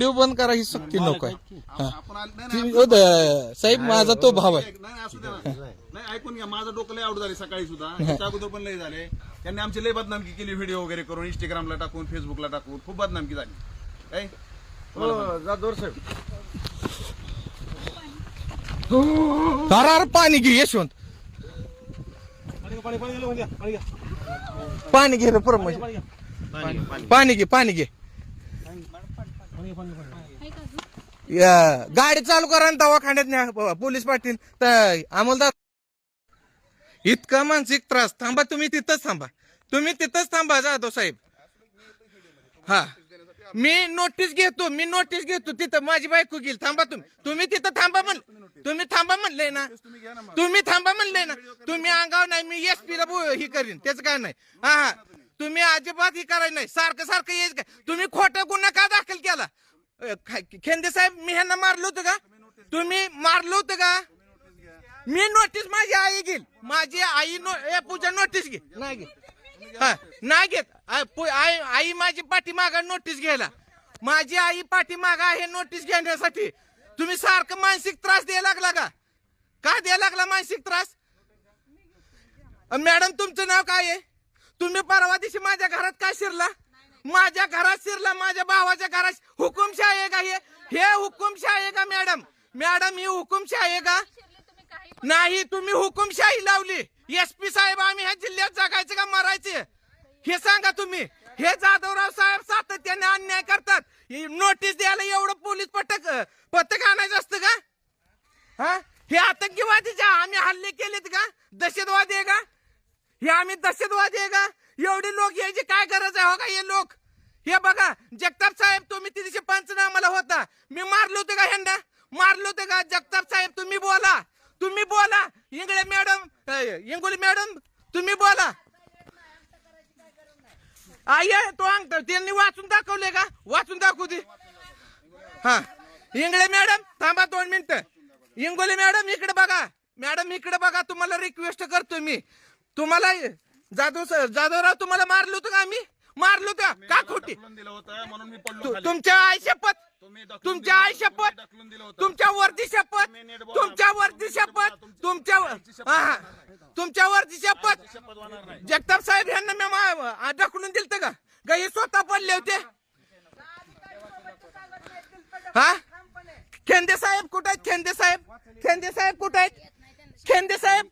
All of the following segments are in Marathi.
व्हिडिओ बंद करा ही सक्ती नको आहे. हा. आपण आले- नाही, ती- नाही, ओ द- साहेब माझा तो भाव आहे. नाही, नाही, असू द्या. ना. नाही ऐकून घ्या माझं डोकं लय आउट झाले सकाळी सुद्धा. त्याच्या अगोदर पण लय झाले. त्यांनी आमची लय बदनामकी केली व्हिडिओ वगैरे करून इंस्टाग्रामला टाकून फेसबुकला टाकून. खूप बदनामकी झाली. काय? जाधवर साहेब. पाणी घे यशवंत पाणी घे रे पाणी घे पाणी घे. या, गाडी चालू करा आणि दवाखान्यात न्या प- पोलीस पाटील. तर अमोलदार इतका मानसिक त्रास. थांबा तुम्ही तिथंच थांबा. तुम्ही तिथंच थांबा जाधव साहेब. हा. मी नोटीस घेतो मी नोटीस घेतो. तिथं माझी बायको गेली. थांबा तुम्ही. तुम्ही तिथं थांबा म्हण तुम्ही थांबा म्हणले ना. तुम्ही थांबा म्हणले ना. तुम्ही अंगावर नाही मी एस पी ला हे ही करीन. त्याचं काय नाही. हा हा. तुम्ही अजिबात हे करायचं नाही. सारखं सारखं येईल का तुम्ही खोटा गुन्हा का दाखल केला? खेंदे साहेब मी ह्यांना मारलं होतं का? तुम्ही मारलं होतं का? मी नोटीस माझी आई घेईल. माझी I know A Pooja notice घे. नाही घे हा नाही घेत. पु- आई आई माझी पाठीमागा नोटीस घ्यायला. माझी आई पाठीमागा आहे नोटीस घेण्यासाठी. तुम्ही सारखं मानसिक त्रास द्यायला लागला का? का द्यायला लागला मानसिक त्रास? मॅडम तुमचं नाव काय आहे? तुम्ही परवा दिवशी माझ्या घरात काय शिरला? माझ्या घरात शिरला माझ्या भावाच्या घरात हुकुमशाही आहे का हे? हे हुकुमशाही आहे का मॅडम? मॅडम ही हुकुमशाही आहे का? नाही तुम्ही हुकुमशाही लावली. एस पी साहेब आम्ही ह्या जिल्ह्यात जगायचे का मरायचे? हे सांगा तुम्ही. हे जाधवराव साहेब सातत्याने अन्याय करतात. नोटीस द्यायला एवढं पोलीस पथक पथक आणायचं असतं का? हा? हे आतंकीवादीच्या आम्ही हल्ले केलेत का? दहशतवादी आहे का? हे आम्ही दहशतवादी आहे का? एवढे लोक यायची काय गरज आहे हो का हे लोक? हे बघा जगताप साहेब तुम्ही तिथे पंचनामाला होता. मी मारलो होते का ह्यांना? मारलो होते का? जगताप साहेब तुम्ही बोला. तुम्ही बोला. इंगळे मॅडम इंगुली इंगोली मॅडम तुम्ही बोला. आई तो अंगठ त्यांनी वाचून दाखवले का? वाचून दाखवू दे. हा. इंगळे मॅडम थांबा दोन मिनिट. इंगोली मॅडम इकडे बघा. मॅडम इकडे बघा तुम्हाला रिक्वेस्ट करतो मी. तुम्हाला जाधव सर जाधवराव तुम्हाला मारलो होतं का आम्ही? मारलो होतं का? खोटी? ढकलून दिलं होतं म्हणून मी पडलो तु- खाली. तुमच्या आई शपथ तुम्ही ढकलून तुमच्या दिलं आई होतं, शपथ तुम्ही ढकलून दिलं होतं. तुमच्या वरती शपथ तुम्ही नीट बोला. तुमच्या वरती शपथ तुमच्या हा. तुमच्या वरती शपथ शपथ होणार नाही. जगताप साहेब यांना मी मा- आ- ढकलून दिलत का? का हे स्वतः पडले होते? हा? खेंदे साहेब कुठे आहेत? खेंदे साहेब? खेंदे साहेब कुठे आहेत? खेंदे साहेब.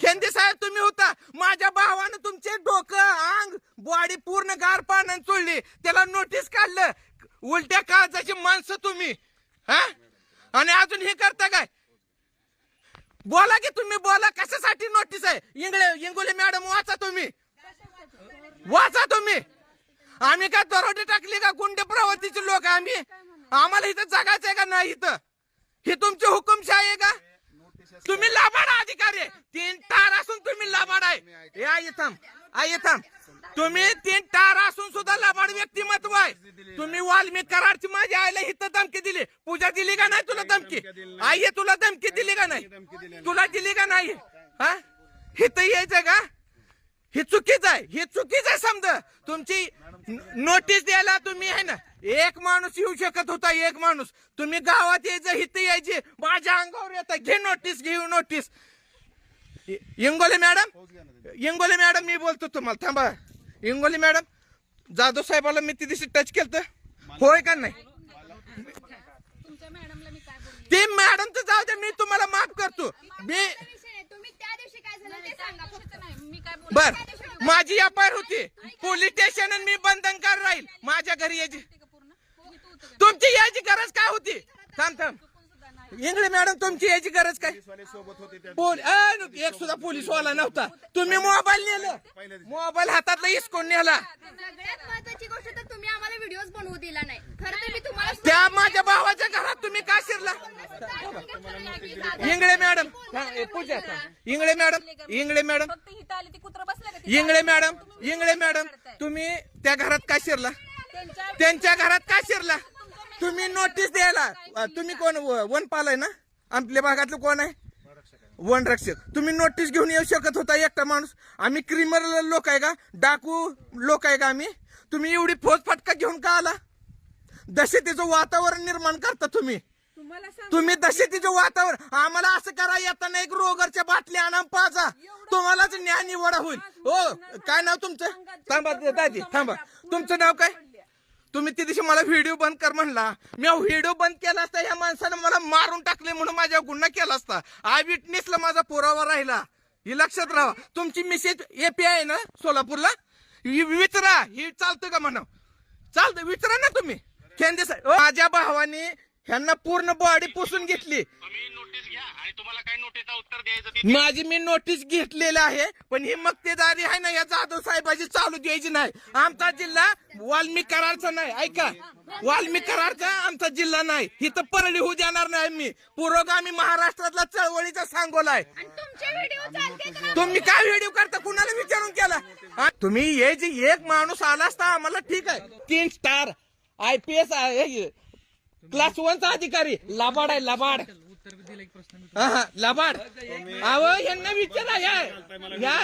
खेंदे साहेब तुम्ही होता. माझ्या भावानं तुमचे डोकं अंग बॉडी पूर्ण गार पाण्याने चोळली. त्याला नोटीस काढलं. उलट्या काळजाची माणसं तुम्ही. हा? आणि अजून हे करता काय? बोला की तुम्ही बोला. कशासाठी नोटीस आहे? इंगळे इंगोले मॅडम वाचा तुम्ही. वाचा तुम्ही. आम्ही काय दरोडे टाकली का? गुंडे प्रवृत्तीचे लोक आम्ही. आम्हाला इथं जगायचं आहे का नाही इथं? हे तुमची हुकुमशाही आहे का? तुम्ही लाबाड अधिकारी आहे. तीन टार असून तुम्ही लाबाड आहे. या आई थांब. आई थांब. तुम्ही तीन टार असून सुद्धा लबाड व्यक्तिमत्व आहे. तुम्ही वाल्मिक कराडची माझ्या आईला इथं धमकी दिली. पूजा दिली का नाही तुला धमकी? आई तुला धमकी दिली का नाही? तुला दिली का नाही? हा? इथं यायचं का हे चुकीचं आहे. हे चुकीचं आहे समजा. तुमची नोटीस द्यायला तुम्ही आहे ना एक माणूस येऊ शकत होता एक माणूस. तुम्ही गावात यायचं इथं यायचे. माझ्या अंगावर येतात घे नोटीस घेऊ notice Ingole madam? Ingole madam मी बोलतो तुम्हाला. थांबा. इंगोले मॅडम जाधव साहेबाला मी ती दिवशी टच केलं होय का नाही? ते मॅडम तर जाऊ दे मी तुम्हाला माफ करतो. मी बर माझी एफ आय होती. पोलीस स्टेशन मी बंधनकार राहील. माझ्या घरी यायची. हो? तुमची यायची गरज काय होती? थांब थांब. इंगळे मॅडम तुमची यायची गरज काय? पोलीसवाले सोबत होते त्या पोल अ, एक सुद्धा पोलीस वाला नव्हता. तुम्ही मोबाईल नेलं. मोबाईल हातातला इसकोन नेला. सगळ्यात महत्वाची गोष्ट तर तुम्ही आम्हाला व्हिडिओज बनवू दिला नाही. खरं तर मी तुम्हाला त्या माझ्या भावाच्या घरात तुम्ही का शिरला? इंगळे मॅडम हा, ए, पूजा थांब. Ingale madam Ingale madam. फक्त इथं आली ती कुत्र बसले का तिथं? इंगळे मॅडम इंगळे मॅडम तुम्ही त्या घरात का शिरला? त्यांच्या त्यांच्या घरात का शिरला? तुम्ही नोटीस द्यायला. तुम्ही कोण वनपाल आहे ना? आपल्या भागातलं कोण आहे? वन रक्षक तुम्ही नोटीस घेऊन येऊ शकत होता एकटा माणूस. आम्ही क्रिमिनल लोक आहे का? डाकू लोक आहे का आम्ही? तुम्ही एवढी फौज फटका घेऊन का आला? दहशतीचं वातावरण निर्माण करता तुम्ही. तुम्ही दहशतीचं वातावरण आम्हाला असं करा येताना एक रोगरच्या बाटली आणा पाजा. तुम्हालाच न्याय निवडा होईल. हो काय नाव तुमचं? थांबा दादी थांबा. तुमचं नाव काय? तुम्ही त्या दिवशी मला व्हिडिओ बंद कर म्हणला. मी व्हिडिओ बंद केला असता या माणसानं मला मारून टाकले म्हणून माझ्या गुन्हा केला असता. आय विटनेसला माझा पुरावा राहिला. ही लक्षात राहा तुमची मिसेज एपीआय ना सोलापूरला? विचरा विचारा ही चालतं का म्हणा? चालतं विचारा ना तुम्ही. साहेब माझ्या भावाने ह्यांना पूर्ण बॉडी पुसून घेतली. तुम्ही नोटीस घ्या आणि तुम्हाला काय नोटीसचं उत्तर द्यायचं ते माझी मी नोटीस घेतलेलं आहे पण ही मक्तेदारी आहे ना या जाधव साहेबाची चालू द्यायची नाही. आमचा जिल्हा वाल्मिक करारचा नाही ऐका. वाल्मिक करारचा आमचा जिल्हा नाही. इथं परळी होऊ देणार नाही मी पुरोगामी महाराष्ट्रातला चळवळीचा सांगोला आहे आणि तुमचे व्हिडिओ चालते तुम्ही काय व्हिडिओ करता? कुणाला विचारून केला? हा? तुम्ही हे जे एक माणूस आला असता आम्हाला ठीक आहे. तीन star I P S class वनचा अधिकारी लबाड आहे लबाड. हा, हा, लबाड अहो यांना विचारा या या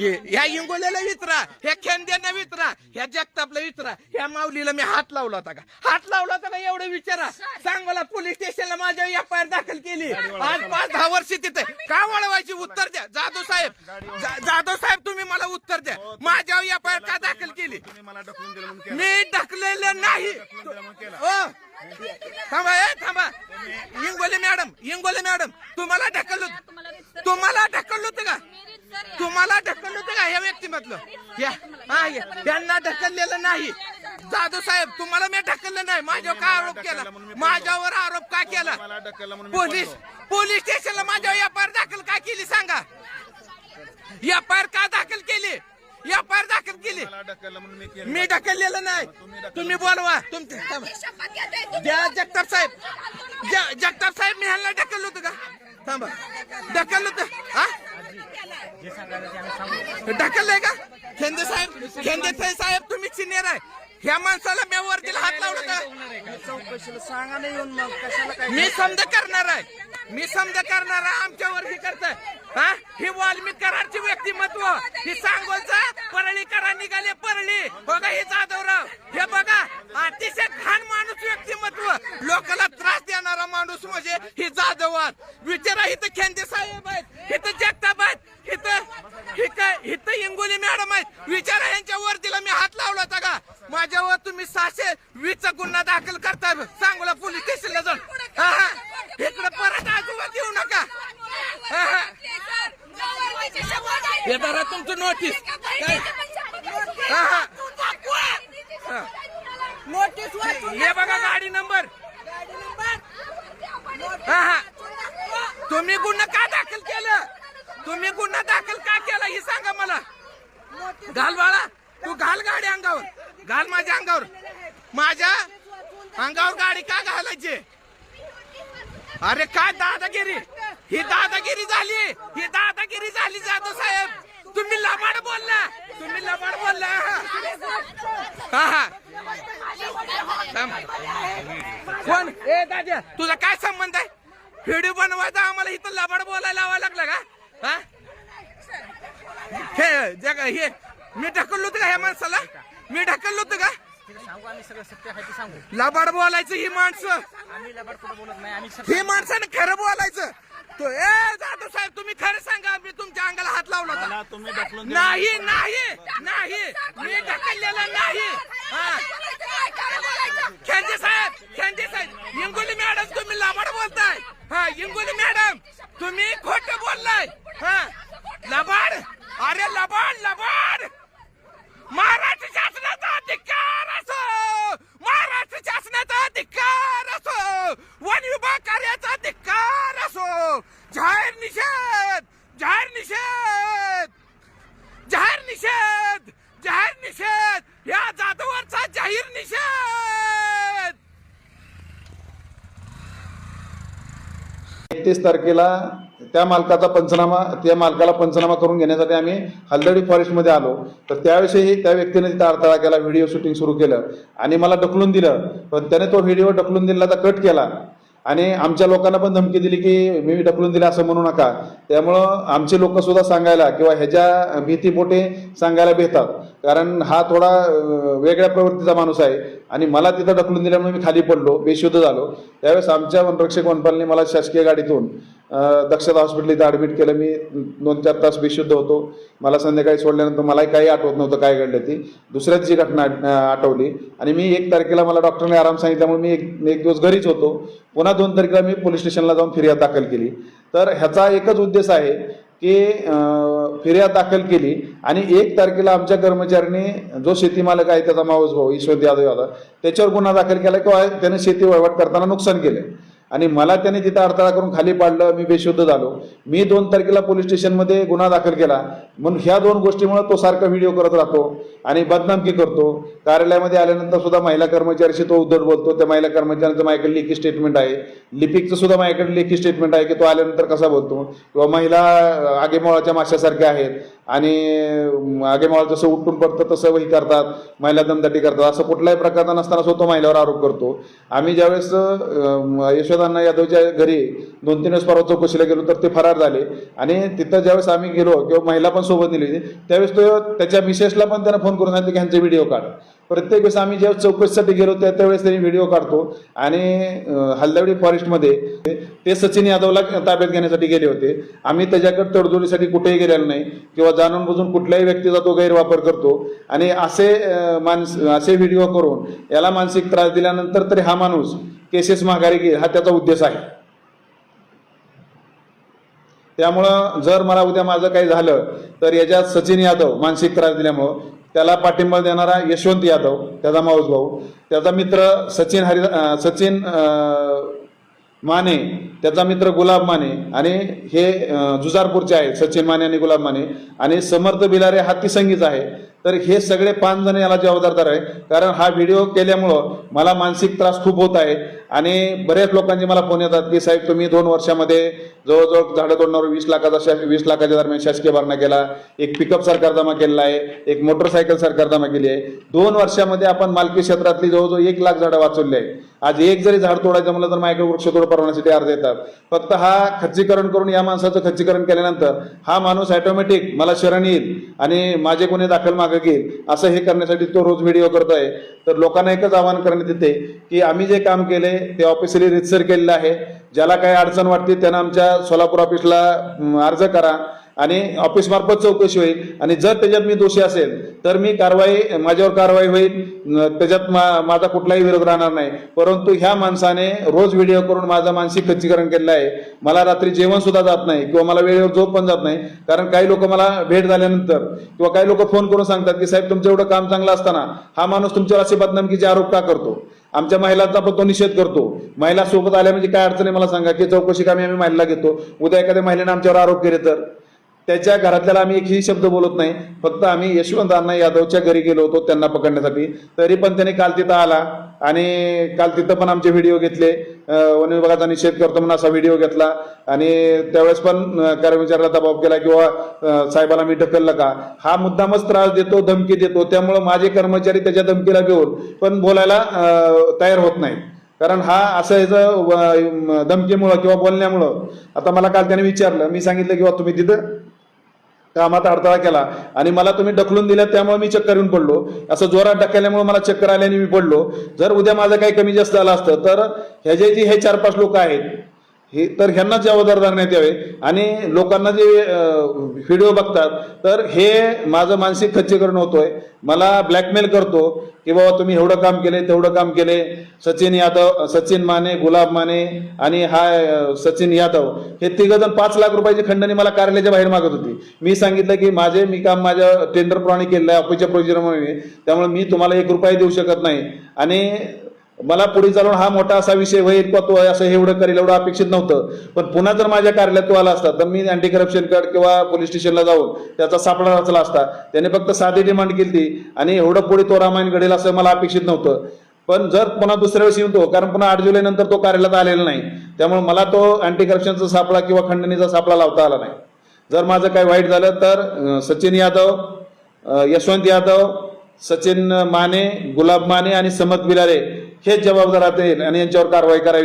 या- या इंगोल्याला विचारा ह्या खेंद्यांना विचारा ह्या जगतापला विचारा ह्या माऊलीला मी हात लावला होता का? हात लावला होता का? एवढं विचारा. सांग मला पोलीस स्टेशनला माझ्या एफ आय आर दाखल केली. आज पाच दहा वर्ष तिथे. का वळवायची उत्तर द्या? जाधव साहेब जा- जाधव साहेब तुम्ही मला उत्तर द्या. माझ्यावर एफ आय आर का दाखल केली? तुम्ही मला ढकलून दिलं म्हणून केलं. मी ढकलेलं नाही ओ थांबा ए थांबा. इंगोले मॅडम इंगोले मॅडम तुम्हाला ढकललं. होतं- तुम्हाला ढकललं होतं का? तुम्हाला ढकललं होतं का? या व्यक्तिमधलं. या हा या. त्यांना ढकललेलं नाही. जाधव साहेब तुम्हाला मी ढकललं नाही. माझ्यावर का आरोप केला? माझ्यावर आरोप का केला? मला ढकललं म्हणून मी पोलीस पोलीस स्टेशनला माझ्यावर एफ दाखल का केली? सांगा. एफ का दाखल केली? एफ दाखल ढकललं म्हणून मी केलं मी ढकललेलं नाही. तुम्ही बोलवा. घेतोय द्या जगताप साहेब ज- जगताप साहेब मी ह्यांना ढकललं होतं का? थांबा. ढकललं होतं. हा? ढकललंय का? खेंदे साहेब खेंदे साहेब तुम्ही सिनियर आहे. ह्या माणसाला मी वरतीला हात लावला का? चौकशीला सांगा नाही येऊन मग कशाला काय मी समजा करणार आहे. मी समजा करणार आहे. आमच्यावर हे करताय. हा? ही वाल्मिक करारची व्यक्तिमत्व. ही सांगोलचा करा निघाले परळी बघा हे जाधवराव. हे बघा अतिशय घाण माणूस व्यक्तिमत्व. लोकांना त्रास देणारा माणूस म्हणजे ही जाधवात विचारा इथं खेंदे साहेब आहेत इथं जगताप आहेत इथं इथं इथं इंगोली मॅडम आहेत. विचारा यांच्या वरतीला मी हात लावला होता का? माझ्यावर तुम्ही सहाशे वीसचा गुन्हा दाखल करताय. सांगोला पोलीस स्टेशनला जाऊन. हा हा. इकडे परत आजोबात येऊ नका. हा हा. हे धरा तुमचं नोटीस काय. नोटीस हे बघा गाडी नंबर. हा हा. तुम्ही गुन्हा का दाखल केलं? तुम्ही गुन्हा दाखल का केला? हे सांगा मला. घाल बाळा. तू घाल गाडी अंगावर. घाल माझ्या अंगावर. माझ्या अंगावर गाडी का घालायची? अरे काय दादागिरी? ही दादागिरी झाली. ही दादागिरी झाली जाधव साहेब. तुम्ही लबाड बोलला. तुम्ही लबाड बोलला. हा हा. कोण? ए दाद्या तुझा काय संबंध आहे? व्हिडिओ बनवायचा आम्हाला इथं लबाड बोलायला लावा लागला का? हा? हे जग हे मी ढकललो होतं का ह्या माणसाला? मी ढकललो होतं का? सांगू आम्ही सगळं सत्य आहे ते सांगू लबाड बोलायचं ही माणसं. आम्ही लबाड कुठं बोलत नाही आम्ही सत्य ही माणसानं खरं बोलायचं. तो ए जाधव साहेब तुम्ही खरं सांगा मी तुमच्या अंगाला हात लावला मला होता तुम्ही ढकलून. नाही नाही नाही. मी ढकललेलं नाही. हा. साहेब खेंदे साहेब इंगोली मॅडम तुम्ही लबाड बोलताय. हा इंगोली मॅडम तुम्ही खोट बोललाय. हा. लबाड? अरे लबाड लबाड. महाराष्ट्र शासनाचा अधिकार असो महाराष्ट्र शासनाचा अधिकार असो वन विभाग कार्याचा अधिकार असो जाहीर निषेध जाहीर निषेध जाहीर निषेध जाहीर निषेध या जाधवांचा जाहीर निषेध एकतीस तारखेला त्या मालकाचा पंचनामा त्या मालकाला पंचनामा करून घेण्यासाठी आम्ही हलदडी फॉरेस्टमध्ये आलो. तर त्याविषयी त्या व्यक्तीने तिथं अडथळा केला व्हिडिओ शूटिंग सुरू केलं. आणि मला ढकलून दिलं. पण त्याने तो व्हिडिओ ढकलून दिला तर कट केला. आणि आमच्या लोकांना पण धमकी दिली की मी ढकलून दिलं असं म्हणू नका. त्यामुळं आमचे लोकसुद्धा सांगायला किंवा ह्याच्या भीतीपोटे सांगायला भेटतात. कारण हा थोडा वेगळ्या प्रवृत्तीचा माणूस आहे. आणि मला तिथं ढकलून दिल्यामुळे मी खाली पडलो बेशुद्ध झालो. त्यावेळेस आमच्या वनरक्षक वनपालने मला शासकीय गाडीतून दक्षता हॉस्पिटल इथं ॲडमिट केलं. मी दोन चार तास बेशुद्ध होतो. मला संध्याकाळी सोडल्यानंतर मलाही काही आठवत नव्हतं काय घडलं ती. दुसऱ्या दिवशी घटना आठवली. आणि मी एक तारखेला मला डॉक्टरने आराम सांगितल्यामुळे मी एक एक दिवस घरीच होतो. पुन्हा दोन तारखेला मी पोलीस स्टेशनला जाऊन फिर्याद दाखल केली. तर ह्याचा एकच उद्देश आहे की फिर्याद दाखल केली आणि एक तारखेला आमच्या कर्मचाऱ्यांनी जो शेती मालक आहे त्याचा मावस भाऊ ईश्वर यादव यादव त्याच्यावर गुन्हा दाखल केला किंवा त्याने शेती वळवट करताना नुकसान केलं. आणि मला त्याने तिथं अडथळा करून खाली पाडलं मी बेशुद्ध झालो. मी दोन तारखेला पोलीस स्टेशनमध्ये गुन्हा दाखल केला. म्हणून ह्या दोन गोष्टीमुळे तो सारखा व्हिडिओ करत राहतो आणि बदनामकी करतो. कार्यालयामध्ये आल्यानंतर सुद्धा महिला कर्मचाऱ्याशी तो उद्धट बोलतो. त्या महिला कर्मचाऱ्यांचं माझ्याकडे लेखी स्टेटमेंट आहे. लिपिकचं सुद्धा माझ्याकडे लेखी स्टेटमेंट आहे की तो आल्यानंतर कसा बोलतो. किंवा महिला आगेमोळाच्या माश्यासारख्या आहेत. आणि अं, आगेमोळा जसं उठून पडतं तसं वही करतात. महिला दमदाटी करतात. असं कुठल्याही प्रकारचा नसताना सुद्धा तो महिलावर आरोप करतो. आम्ही ज्यावेळेस अं, यशोदांना यादवच्या घरी दोन तीन वेळेस परवा चौकशीला गेलो तर ते फरार झाले. आणि तिथं ज्यावेळेस आम्ही गेलो किंवा महिला पण सोबत नेली होती त्यावेळेस तो त्याच्या मिसेसला पण त्यानं फोन करून सांगितलं की ह्यांचे व्हिडिओ काढ. प्रत्येक वेळेस आम्ही जेव्हा चौकशीसाठी गेलो त्या त्यावेळेस त्यांनी व्हिडिओ काढतो. आणि अं, हलदवडी फॉरेस्टमध्ये ते सचिन यादवला ताब्यात घेण्यासाठी गेले होते. आम्ही त्याच्याकडे तडजोडीसाठी कुठेही गेलेलो नाही. किंवा जाणून बुजून कुठल्याही व्यक्तीचा तो गैरवापर करतो. आणि असे मानस माणस असे व्हिडिओ करून याला मानसिक त्रास दिल्यानंतर तरी हा माणूस केसेस माघारी घेईल हा त्याचा उद्देश आहे. त्यामुळं जर मला उद्या माझं काही झालं तर याच्यात सचिन यादव मानसिक त्रास दिल्यामुळं त्याला पाठिंबा देणारा यशवंत यादव त्याचा माऊस भाऊ. त्याचा मित्र सचिन हरि सचिन माने त्याचा मित्र गुलाब माने आणि हे जुजारपूरचे आहेत सचिन माने आणि गुलाब माने. आणि समर्थ बिलारे हा तिसंगीच आहे. तर हे सगळे पाच जण याला जबाबदार आहे कारण हा व्हिडिओ केल्यामुळं मला मानसिक त्रास खूप होत आहे. आणि बऱ्याच लोकांचे मला फोन येतात की साहेब तुम्ही दोन वर्षामध्ये जवळजवळ झाडं तोडण्यावर वीस लाखाचा शा वीस लाखाच्या दरम्यान शासकीय भरणा केला. एक पिकअप सरकार जमा केलेला आहे. एक मोटरसायकल सरकार जमा केली आहे. दोन वर्षामध्ये आपण मालकी क्षेत्रातली जवळजवळ एक लाख झाडं वाचवली आहे आज एक जरी झाड तोडायचं म्हणलं तर माझ्याकडे वृक्षतोड परवान्यासाठी अर्ज येतात. फक्त हा खच्चीकरण करून या माणसाचं खच्चीकरण केल्यानंतर हा माणूस ऑटोमॅटिक मला शरण येईल. आणि माझे कोणी दाखल मागे घेईल. असं हे करण्यासाठी तो रोज व्हिडिओ करतो आहे तर लोकांना एकच आवाहन करण्यात येते की आम्ही जे काम केले ते ऑफिशियली रितसर केलेलं आहे. ज्याला काही अडचण वाटते त्यांना आमच्या सोलापूर ऑफिसला अर्ज करा. आणि ऑफिसमार्फत चौकशी होईल. आणि जर त्याच्यात मी दोषी असेल तर मी कारवाई माझ्यावर कारवाई होईल. त्याच्यात मा, माझा कुठलाही विरोध राहणार नाही. परंतु ह्या माणसाने रोज व्हिडिओ करून माझं मानसिक खच्चीकरण केलेलं आहे. मला रात्री जेवण सुद्धा जात नाही किंवा मला वेळेवर झोप पण जात नाही. कारण काही लोक मला भेट झाल्यानंतर किंवा काही लोक फोन करून सांगतात की साहेब तुमचं एवढं काम चांगलं असताना हा माणूस तुमच्यावर असे बदनामकीचे आरोप का करतो? आमच्या महिलांचा पण तो निषेध करतो. महिला सोबत आल्या म्हणजे काय अडचण आहे मला सांगा की चौकशी कामी आम्ही महिला घेतो. उद्या एखाद्या महिलेने आमच्यावर आरोप केले तर? त्याच्या घरातल्याला आम्ही एकही शब्द बोलत नाही. फक्त आम्ही यशवंत अण्णा यादवच्या घरी गेलो होतो त्यांना पकडण्यासाठी. तरी पण त्याने काल तिथं आला आणि काल तिथं पण आमचे व्हिडिओ घेतले. वन विभागाचा निषेध करतो म्हणून असा व्हिडिओ घेतला. आणि त्यावेळेस पण अं, कर्मचाऱ्याला दबाव केला किंवा साहेबाला मी ढकललं का? हा मुद्दामच त्रास देतो धमकी देतो. त्यामुळं माझे कर्मचारी त्याच्या धमकीला घेऊन पण बोलायला तयार होत नाही कारण हा असं ह्याचं व- धमकीमुळं किंवा बोलण्यामुळं आता मला काल त्याने विचारलं. मी सांगितलं किंवा तुम्ही तिथं कामात अडथळा केला आणि मला तुम्ही ढकलून दिलं त्यामुळे मी चक्कर येऊन पडलो. असं जोरात ढकलल्यामुळे मला चक्कर आल्याने मी पडलो. जर उद्या माझं काही कमी जास्त झालं असतं तर ह्याचे जे हे चार पाच लोक आहेत हे तर ह्यांना जबाबदार धरण्यात यावे. आणि लोकांना जे व्हिडिओ बघतात तर हे माझं मानसिक खच्चीकरण होतोय. मला ब्लॅकमेल करतो की बाबा तुम्ही एवढं काम केले तेवढं काम केले सचिन यादव सचिन माने गुलाब माने आणि हा सचिन यादव. हे तिघ जण पाच लाख रुपयाची खंडणी मला कार्यालयाच्या बाहेर मागत होती. मी सांगितलं की माझे मी काम माझ्या टेंडरप्रमाणे केलं केलेलं आहे ऑफिसच्या प्रोसिजरमुळे त्यामुळे मी तुम्हाला एक रुपया देऊ शकत नाही. आणि मला पुढे चालून हा मोठा असा विषय होईल किंवा तो असं एवढं करेल एवढं अपेक्षित नव्हतं. पण पुन्हा जर माझ्या कार्यालयात तो आला असता तर मी अँटी करप्शन कड किंवा पोलीस स्टेशनला जाऊन त्याचा सापळा रचला असता. त्याने फक्त साधी डिमांड केली ती आणि एवढं पुढे तो रामायण घडेल असं मला अपेक्षित नव्हतं. पण जर पुन्हा दुसऱ्या वेळेस येऊन तो कारण पुन्हा आठ जुलैनंतर तो कार्यालयात आलेला नाही त्यामुळे मला तो अँटी करप्शनचा सापळा किंवा खंडणीचा सापळा लावता आला नाही. जर माझं काही वाईट झालं तर सचिन यादव यशवंत यादव सचिन माने गुलाब माने आणि समत बिलारे हेच जबाबदार राहतील आणि यांच्यावर कारवाई करावी.